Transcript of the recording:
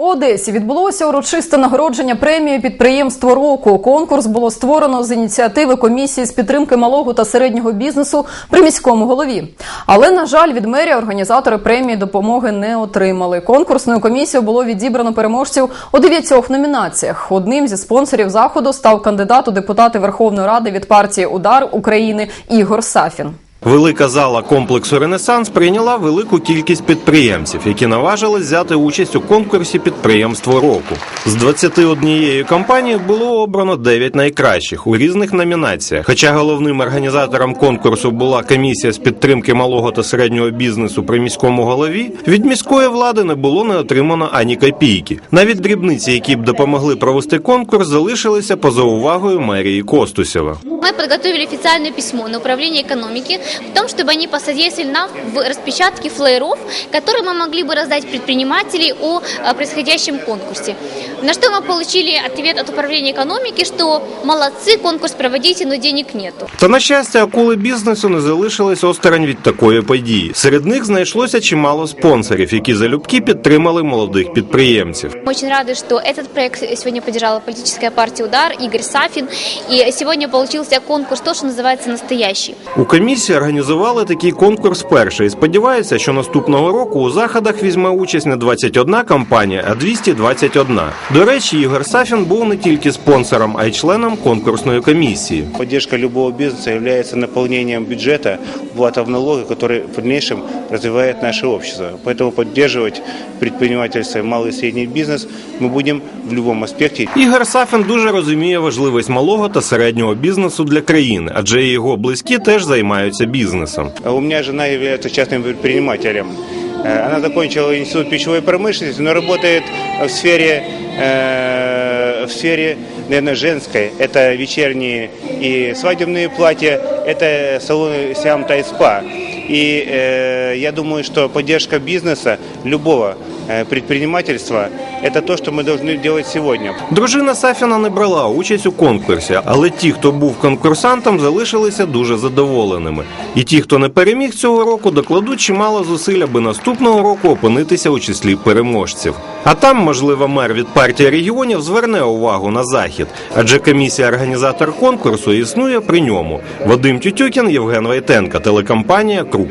У Одесі відбулося урочисте нагородження премії підприємство року. Конкурс було створено з ініціативи комісії з підтримки малого та середнього бізнесу при міському голові. Але на жаль, від мерії організатори премії допомоги не отримали. Конкурсною комісією було відібрано переможців у дев'ятьох номінаціях. Одним зі спонсорів заходу став кандидат у депутати Верховної Ради від партії Удар України Ігор Сафін. Велика зала комплексу Ренесанс прийняла велику кількість підприємців, які наважились взяти участь у конкурсі підприємство року. З 21 компаній було обрано 9 найкращих у різних номінаціях. Хоча головним організатором конкурсу була комісія з підтримки малого та середнього бізнесу при міському голові, від міської влади не було не отримано ані копійки. Навіть дрібниці, які б допомогли провести конкурс, залишилися поза увагою мерії Костусєва. Мы подготовили официальное письмо на управление экономики в том, чтобы они посодействовали нам в распечатке флееров, которые мы могли бы раздать предпринимателей о э, происходящем конкурсе. На что мы получили ответ от управления экономики, что молодцы, конкурс проводите, но денег нету. Та на щастя, акули бізнесу не залишились осторонь від такої події. Серед них знайшлося чимало спонсорів, які залюбки підтримали молодих підприємців. Мы очень рады, что этот проект сегодня поддержала политическая партия «Удар», Игорь Сафин. И сегодня получился конкурс, то, что называется «Настоящий». У комісії організували такий конкурс перший сподіваються, що наступного року у заходах візьме участь не 21 компанія, а 221. До речі, Ігор Сафін був не тільки спонсором, а й членом конкурсної комісії. Поддержка любого є наповненням бюджету, плата в налоги, который в развивает наше общество. Поэтому поддерживать предпринимательство и малый и средний бизнес мы будем в любом аспекте. Ігор Сафін дуже розуміє важливість малого та середнього бізнесу для країни, адже і його близькі теж займаються бізнесом. А У меня жена является частным предпринимателем. Э, Она закончила институт пищевой промышленности, но работает в сфере, э, в сфере, наверное, женской. Это вечерние и свадебные платья, это салоны Сиам Тайспа. И э, я думаю, что поддержка бизнеса, любого предпринимательства, это то, что мы должны делать сегодня. Дружина Сафіна не брала участь у конкурсі, але ті, хто був конкурсантом, залишилися дуже задоволеними. І ті, хто не переміг цього року, докладуть чимало зусиль, аби наступного року опинитися у числі переможців. А там, можливо, мер від партії регіонів зверне увагу на захід, адже комісія організатор конкурсу існує при ньому. Вадим Тютюкін, Євген Вайтенка, телекомпанія Круг.